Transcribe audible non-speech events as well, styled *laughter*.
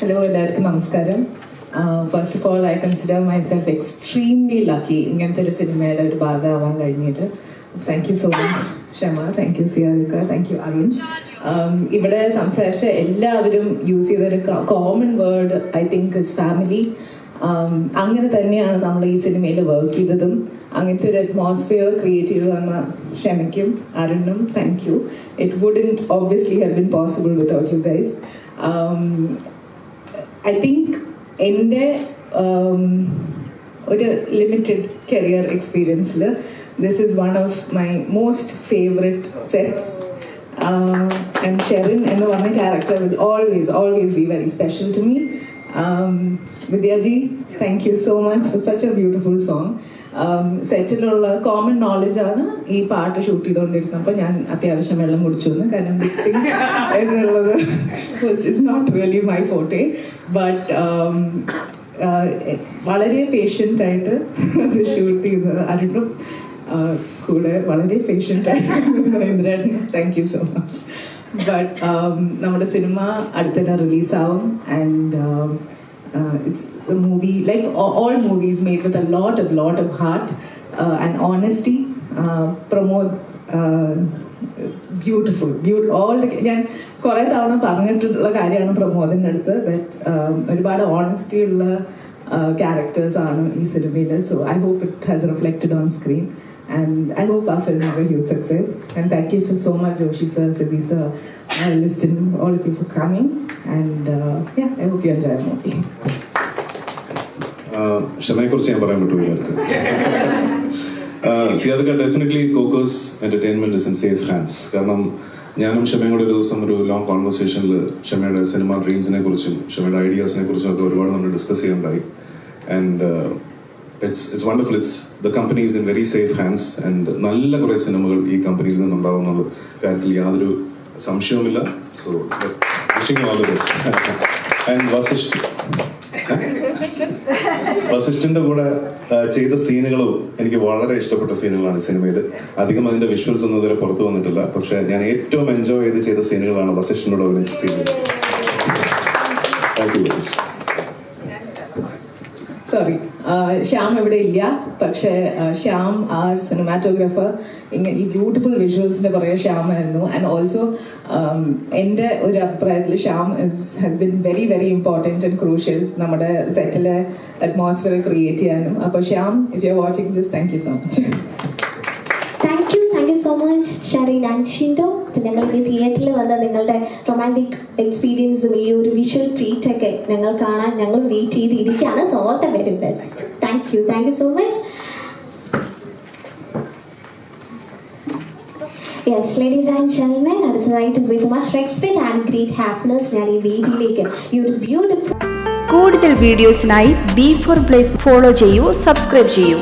Hello എല്ലാവർക്കും നമസ്കാരം. First of all I consider myself extremely lucky ഇങ്ങനത്തെ ഒരു സിനിമയുടെ ഒരു ഭാഗമാവാൻ കഴിഞ്ഞിട്ട് thank you so much Kshama. Thank you സിയാദിക്ക thank you Arun ഇവിടെ സംസാരിച്ച എല്ലാവരും യൂസ് ചെയ്തൊരു common word I think is family അങ്ങനെ തന്നെയാണ് നമ്മൾ ഈ സിനിമയിൽ വർക്ക് ചെയ്തതും. അങ്ങനത്തെ ഒരു അറ്റ്മോസ്ഫിയർ ക്രിയേറ്റ് ചെയ്തു തന്ന ക്ഷമയ്ക്കും അരുണും. Thank you it wouldn't obviously have been possible without you guys I think എന്റെ um, ഒരു limited career എക്സ്പീരിയൻസിൽ this is one of my most favourite sets and Sherin എന്ന് പറഞ്ഞ character will always always be very special to me Vidyaji thank you so much for such a beautiful song സെറ്റിലുള്ള common നോളജാണ് ഈ പാട്ട് shoot ചെയ്തുകൊണ്ടിരുന്നത് അപ്പോൾ ഞാൻ അത്യാവശ്യം വെള്ളം കുടിച്ചു കാരണം മിക്സിങ് *laughs* എന്നുള്ളത് it's not really my forte but വളരെ പേഷ്യന്റ് ആയിട്ട് *laughs* ഷൂട്ട് ചെയ്യുന്നത് അരുണും uh, കൂടെ വളരെ പേഷ്യന്റ് ആയിട്ട് Indrani thank you so much but നമ്മുടെ സിനിമ അടുത്തന്നെ റിലീസാവും and it's a movie like all movies made with a lot of lot of heart and honesty Pramod beautiful beauty all ഞാൻ കുറേ തവണ പറഞ്ഞിട്ടുള്ള കാര്യമാണ് പ്രമോദിൻ്റെ അടുത്ത് ദറ്റ് ഒരുപാട് ഓണസ്റ്റി ഉള്ള ക്യാരക്ടേഴ്സ് ആണ് ഈ സിനിമയിൽ so I hope it has reflected on screen and I hope ആ film is a huge success and thank you so much Joshi sir Sibi sir Listin all of you for coming and I hope you enjoy movie ക്ഷമയെ കുറിച്ച് ഞാൻ പറയാൻ പറ്റുമോ *laughs* അടുത്ത് സിയാദക്ക definitely Cocos Entertainment is in safe hands കാരണം ഞാനും ക്ഷമയും കൂടെ ഒരു ദിവസം ഒരു ലോങ് കോൺവെർസേഷനിൽ ക്ഷമയുടെ സിനിമ ഡ്രീംസിനെ കുറിച്ചും ക്ഷമയുടെ ഐഡിയാസിനെ കുറിച്ചും ഒക്കെ ഒരുപാട് നമ്മൾ discuss ചെയ്യുന്നുണ്ടായി and it's it's wonderful it's the company is in very safe hands and നല്ല കുറേ സിനിമകൾ ഈ കമ്പനിയിൽ നിന്നുണ്ടാവും എന്നുള്ള കാര്യത്തിൽ യാതൊരു സംശയവുമില്ല. സോ വിഷിംഗ് ആൻഡ് വസിഷ്ഠ് വസിഷ്ഠിന്റെ കൂടെ ചെയ്ത സീനുകളും എനിക്ക് വളരെ ഇഷ്ടപ്പെട്ട സീനുകളാണ് സിനിമയിൽ അധികം അതിന്റെ വിഷ്വൽസ് ഒന്നും ഇതുവരെ പുറത്തു വന്നിട്ടില്ല. പക്ഷെ ഞാൻ ഏറ്റവും എൻജോയ് ചെയ്ത് ചെയ്ത സീനുകളാണ് വസിഷ്ഠിനോട് അഭിനയിച്ച സീനുകൾ thank you Vasisht. Sorry Shyam ഇവിടെ ഇല്ല. പക്ഷേ ശ്യാം ആർ സിനിമാറ്റോഗ്രാഫർ ഇങ്ങനെ ഈ ബ്യൂട്ടിഫുൾ വിഷ്വൽസിന്റെ പുറകെ ശ്യാമായിരുന്നു. ആൻഡ് ഓൾസോ എന്റെ ഒരു അഭിപ്രായത്തിൽ Shyam is has been very very important and crucial നമ്മുടെ സെറ്റിലെ അറ്റ്മോസ്ഫിയർ ക്രിയേറ്റ് ചെയ്യാനും. അപ്പോൾ Shyam if you are watching this thank you so much thank you thank you so much Sherin and Shindo ഞങ്ങൾ ഈ തിയേറ്ററിൽ വന്ന നിങ്ങളുടെ റൊമാന്റിക് എക്സ്പീരിയൻസും ഈ ഒരു വിഷ്വൽ ട്രീറ്റ് ഒക്കെ ഞങ്ങൾ കാണാൻ ഞങ്ങൾ വെയിറ്റ് ചെയ്തിരിക്കുകയാണ്. So all the very best thank you thank you so much yes ladies and gentlemen അടുത്തതായിട്ട് with much respect and great happiness ഞാൻ ഈ വേദിയിലേക്ക് ഈ ഒരു ബ്യൂട്ടിഫുൾ കൂടുതൽ വീഡിയോസിനായി ബി ഫോർ പ്ലേസ് ഫോളോ ചെയ്യൂ സബ്സ്ക്രൈബ് ചെയ്യൂ.